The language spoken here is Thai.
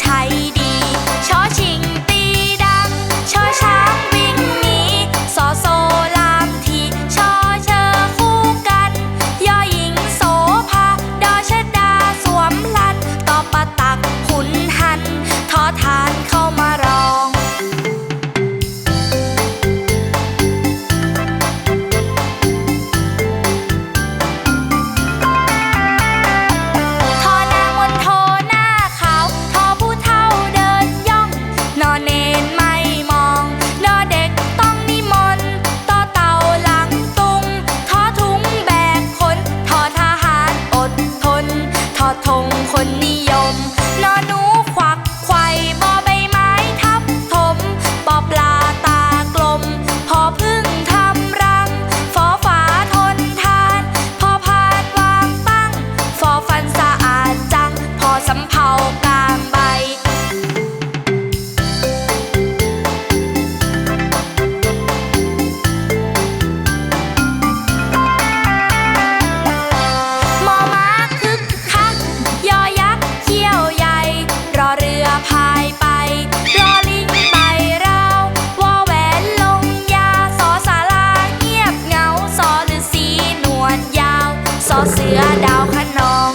ใช้ คนนิยมนอนหนูควักไขว่บอใบไม้ทับถมปอปลาตากลม พอพึ่งทำรัง ฟอฝาทนทาน พอผาดวางตั้ง ฟอฟันสะอาดจัง พอสำเพา เสือดาวขนอง